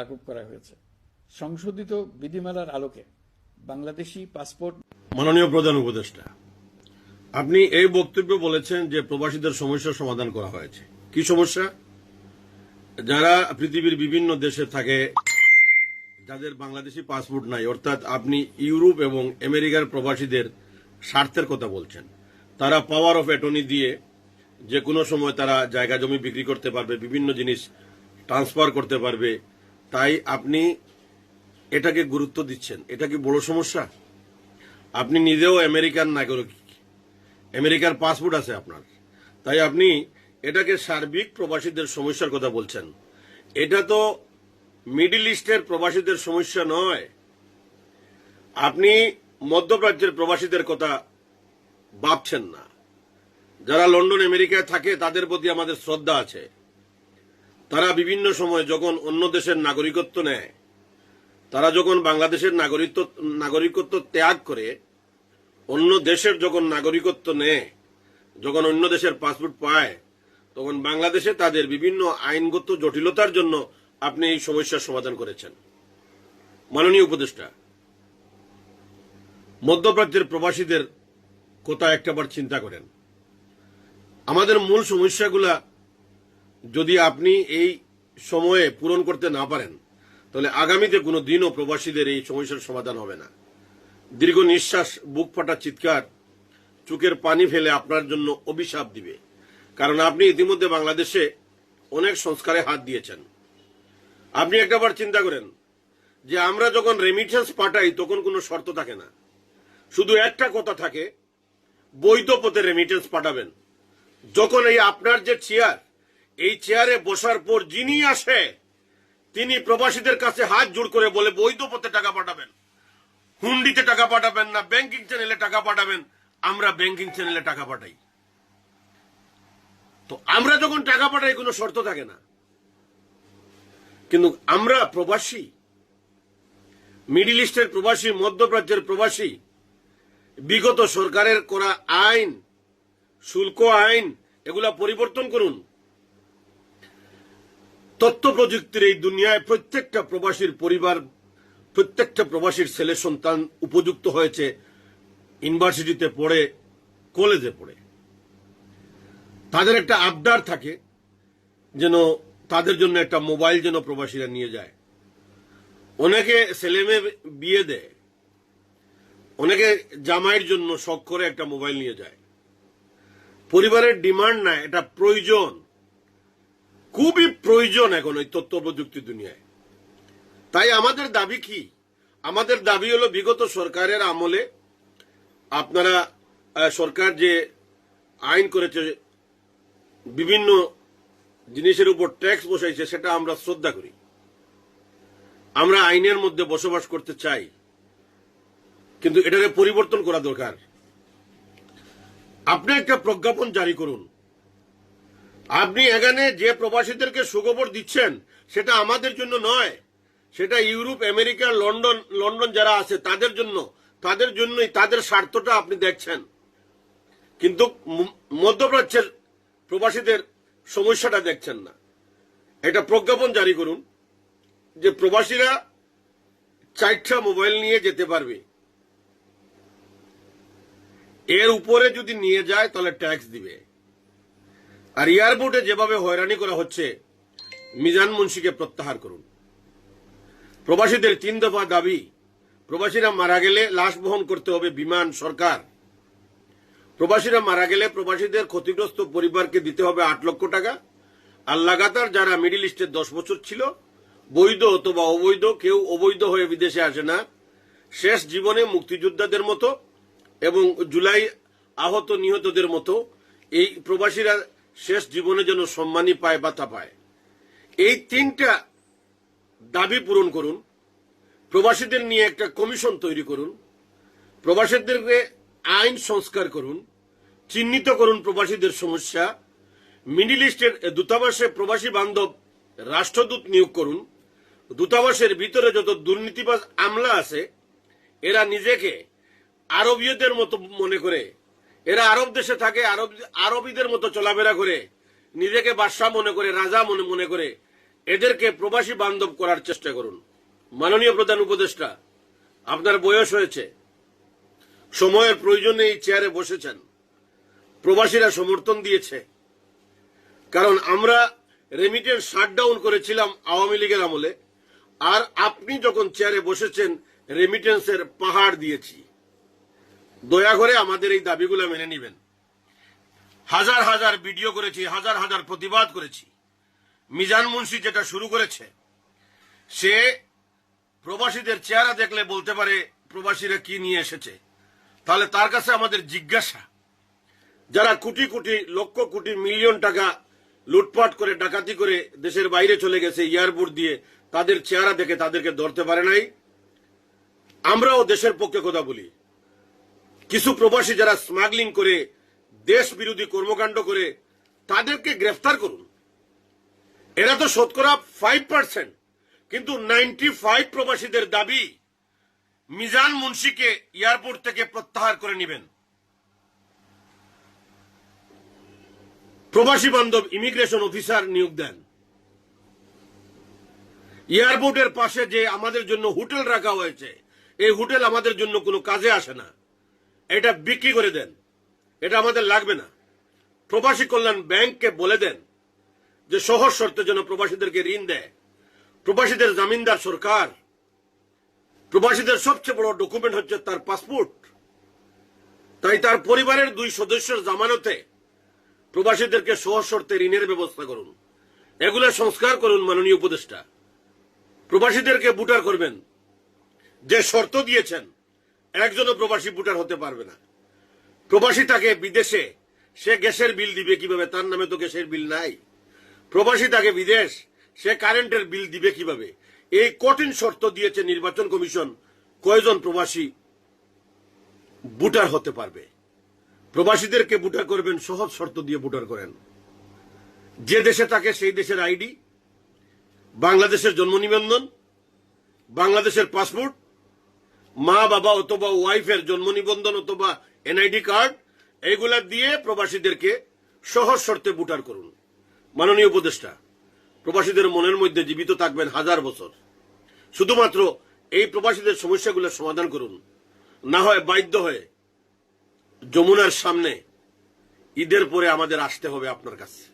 লাঘব করা হয়েছে। সংশোধিত বিধিমালার আলোকে বাংলাদেশি পাসপোর্ট মাননীয় প্রধান উপদেষ্টা, আপনি এই বক্তব্য বলেছেন যে প্রবাসীদের সমস্যার সমাধান করা হয়েছে। কি সমস্যা? যারা পৃথিবীর বিভিন্ন দেশে থাকে, যাদের বাংলাদেশি পাসপোর্ট নাই, অর্থাৎ আপনি ইউরোপ এবং আমেরিকার প্রবাসীদের স্বার্থের কথা বলছেন, তারা পাওয়ার অফ অ্যাটর্নি দিয়ে যে কোনো সময় তারা জায়গা জমি বিক্রি করতে পারবে, বিভিন্ন জিনিস ট্রান্সফার করতে পারবে তাই আপনি এটাকে গুরুত্ব দিচ্ছেন। এটা কি বড় সমস্যা? আপনি নিজেও আমেরিকান নাগরিক। আমেরিকার পাসপোর্ট আছে আপনার। তাই আপনি এটাকে সার্বিক প্রবাসীদের সমস্যার কথা বলছেন। এটা তো মিডিল ইস্টের প্রবাসীদের সমস্যা নয়। আপনি মধ্যপ্রাচ্যের প্রবাসীদের কথা ভাবছেন না। যারা লন্ডন, আমেরিকায় থাকে, তাদের প্রতি আমাদের শ্রদ্ধা আছে। তারা বিভিন্ন সময় যখন অন্য দেশের নাগরিকত্ব নেয়, তারা যখন বাংলাদেশের নাগরিকত্ব নাগরিকত্ব ত্যাগ করে, অন্য দেশের যখন নাগরিকত্ব নেয়, যখন অন্য দেশের পাসপোর্ট পায়, তখন বাংলাদেশে তাদের বিভিন্ন আইনগত জটিলতার জন্য আপনি এই সমস্যার সমাধান করেছেন। মাননীয় উপদেষ্টা, মধ্যপ্রাচ্যের প্রবাসীদের কথা একটাবার চিন্তা করেন। আমাদের মূল সমস্যাগুলা যদি আপনি এই সময়ে পূরণ করতে না পারেন, তাহলে আগামীতে কোনো দিনও প্রবাসীদের এই সমস্যার সমাধান হবে না। দীর্ঘ নিঃশ্বাস, বুক ফাটা চিৎকার, চোখের পানি ফেলে আপনার জন্য অভিশাপ দিবে। কারণ আপনি ইতিমধ্যে বাংলাদেশে অনেক সংস্কারে হাত দিয়েছেন। আপনি একটাবার চিন্তা করেন যে আমরা যখন রেমিটেন্স পাঠাই, তখন কোনো শর্ত থাকে না। শুধু একটা কথা থাকে, বৈধ পথে রেমিটেন্স পাঠাবেন। যখন এই আপনার যে চেয়ার এই চেয়ারে বসার পর যিনি আসে, তিনি প্রবাসীদের কাছে হাত জোড় করে বলে, বৈধ পথে টাকা পাঠাবেন। হুন্ডিতে টাকা পাঠাবেন না ব্যাংকিং চ্যানেলে টাকা পাঠাবেন। আমরা ব্যাংকিং চ্যানেলে টাকা পাঠাই। তো আমরা যখন টাকা পাঠাই, কোনো শর্ত থাকে না। কিন্তু আমরা প্রবাসী, মিডিল ইস্টের প্রবাসী, মধ্যপ্রাচ্যের প্রবাসী, বিগত সরকারের করা আইন, শুল্ক আইন, এগুলা পরিবর্তন করুন। তথ্য প্রযুক্তির এই দুনিয়ায় প্রত্যেকটা প্রবাসীর পরিবার, প্রত্যেকটা প্রবাসীর ছেলে সন্তান উপযুক্ত হয়েছে, ইউনিভার্সিটিতে পড়ে, কলেজে পড়ে। তাদের একটা আবদার থাকে যেন তাদের জন্য একটা মোবাইল যেন প্রবাসীরা নিয়ে যায়। অনেকে ছেলেমেয়ে বিয়ে দেয়, অনেকে জামাইয়ের জন্য শখ করে একটা মোবাইল নিয়ে যায়। পরিবারের ডিমান্ড না এটা প্রয়োজন। খুবই প্রয়োজন এখন ওই তথ্য প্রযুক্তি দুনিয়ায়। তাই আমাদের দাবি কি? আমাদের দাবি হলো বিগত সরকারের আমলে আপনারা সরকার যে আইন করেছে, বিভিন্ন জিনিসের উপর ট্যাক্স বসাইছে, সেটা আমরা শ্রদ্ধা করি। আমরা আইনের মধ্যে বসবাস করতে চাই, কিন্তু এটাকে পরিবর্তন করা দরকার। আপনি একটা প্রজ্ঞাপন জারি করুন। আপনি এখানে যে প্রবাসীদেরকে সুখবর দিচ্ছেন, সেটা আমাদের জন্য নয়। সেটা ইউরোপ, আমেরিকা, লন্ডন লন্ডন যারা আছে, তাদের জন্য। তাদের জন্যই তাদের স্বার্থটা আপনি দেখছেন। কিন্তু মধ্যপ্রাচ্যের প্রবাসীদের সমস্যাটা দেখছেন না। এটা প্রজ্ঞাপন জারি করুন যে প্রবাসীরা চারটা মোবাইল নিয়ে যেতে পারবে। এর উপরে যদি নিয়ে যায়, তাহলে ট্যাক্স দিবে। আর এয়ারপোর্টে যেভাবে হয়রানি করা হচ্ছে, মিজান মুন্সিকে প্রত্যাহার করুন। প্রবাসীদের তিন দফা দাবি, প্রবাসীরা মারা গেলে লাশ বহন করতে হবে বিমান সরকার। প্রবাসীরা মারা গেলে প্রবাসীদের ক্ষতিগ্রস্ত পরিবারকে দিতে হবে আট লক্ষ টাকা। আর লাগাতার যারা মিডিল ইস্টে দশ বছর ছিল, বৈধ অথবা অবৈধ, কেউ অবৈধ হয়ে বিদেশে আসে না। শেষ জীবনে মুক্তিযোদ্ধাদের মতো এবং জুলাই আহত নিহতদের মতো এই প্রবাসীরা শেষ জীবনে যেন সম্মানী পায় বাতা পায়। এই তিনটা দাবি পূরণ করুন, প্রবাসীদের নিয়ে একটা কমিশন তৈরি করুন, প্রবাসীদেরকে আইন সংস্কার করুন, চিহ্নিত করুন প্রবাসীদের সমস্যা, মিডিল ইস্টের দূতাবাসে প্রবাসী বান্ধব রাষ্ট্রদূত নিয়োগ করুন, দূতাবাসের ভিতরে যত দুর্নীতিবাজ আমলা আছে, এরা নিজেকে আরবীয়দের মতো মনে করে এরা আরব দেশে থাকে, আরব, আরবীদের মতো চলাফেরা করে, নিজেকে বাদশাহ মনে করে, রাজা মনে মনে করে, এদেরকে প্রবাসী বান্ধব করার চেষ্টা করুন। মাননীয় প্রধান উপদেষ্টা, আপনার বয়স হয়েছে। সময়ের প্রয়োজনে এই চেয়ারে বসেছেন। প্রবাসীরা সমর্থন দিয়েছে। কারণ আমরা রেমিটেন্স শাটডাউন করেছিলাম আওয়ামী লীগের আমলে, আর আপনি যখন চেয়ারে বসেছেন রেমিটেন্সের পাহাড় দিয়েছি। দয়া করে আমাদের এই দাবিগুলো মেনে নেবেন। হাজার হাজার ভিডিও করেছি, হাজার হাজার প্রতিবাদ করেছি। মিজান মুন্সি যেটা শুরু করেছে, সে প্রবাসীদের চেহারা দেখলে বলতে পারে, প্রবাসীরা কি নিয়ে এসেছে? তাহলে তার কাছে আমাদের জিজ্ঞাসা। যারা কোটি কোটি, লক্ষ কোটি, মিলিয়ন টাকা লুটপাট করে, ডাকাতি করে দেশের বাইরে চলে গেছে এয়ারপোর্ট দিয়ে তাদের চেহারা দেখে তাদেরকে ধরতে পারে নাই। আমরাও দেশের পক্ষে কথা বলি। কিছু প্রবাসী যারা স্মাগলিং করে দেশ বিরোধী কর্মকাণ্ড করে, তাদেরকে গ্রেফতার করুন। এরা তো শতকরা ফাইভ পার্সেন্ট কিন্তু নাইনটি ফাইভ প্রবাসীদের দাবি মিজান মুন্সিকে এয়ারপোর্ট থেকে প্রত্যাহার করে নেবেন। প্রবাসী বান্ধব ইমিগ্রেশন অফিসার নিয়োগ দেন। এয়ারপোর্টের পাশে যে আমাদের জন্য হোটেল রাখা হয়েছে, এই হোটেল আমাদের জন্য কোনো কাজে আসে না। এটা বিক্রি করে দেন। এটা আমাদের লাগবে না। প্রবাসী কল্যাণ ব্যাংককে বলে দেন যে সহজ শর্তে যেন প্রবাসীদেরকে ঋণ দেয়। প্রবাসীদের জামিনদার সরকার, প্রবাসীদের সবচেয়ে বড় ডকুমেন্ট হচ্ছে তার পাসপোর্ট তাই তার পরিবারের দুই সদস্যের জামানতে প্রবাসীদেরকে সহজ শর্তে ঋণের ব্যবস্থা করুন। এগুলো সংস্কার করুন মাননীয় উপদেষ্টা। প্রবাসীদেরকে বুটার করবেন। যে শর্ত দিয়েছেন একজনও প্রবাসী বুটার হতে পারবে না। প্রবাসী তাকে বিদেশে, সে গ্যাসের বিল দিবে কীভাবে? তার নামে তো গ্যাসের বিল নাই। প্রবাসী তাকে বিদেশ, সে কারেন্টের বিল দিবে কীভাবে? এই কঠিন শর্ত দিয়েছে নির্বাচন কমিশন, কয়জন প্রবাসী বুটার হতে পারবে? প্রবাসীদেরকে বুটার করবেন, সহজ শর্ত দিয়ে বুটার করেন। যে দেশে থাকে সেই দেশের আইডি, বাংলাদেশের জন্ম নিবন্ধন, বাংলাদেশের পাসপোর্ট মা, বাবা অথবা ওয়াইফের জন্ম নিবন্ধন অথবা এনআইডি কার্ড, এইগুলা দিয়ে প্রবাসীদেরকে সহজ শর্তে বুটার করুন। মাননীয় উপদেষ্টা, প্রবাসীদের মনের মধ্যে জীবিত থাকবেন হাজার বছর। শুধুমাত্র এই প্রবাসীদের সমস্যাগুলো সমাধান করুন। না হয় বাধ্য হয়ে যমুনার সামনে ঈদের পরে আমাদের আসতে হবে আপনার কাছে।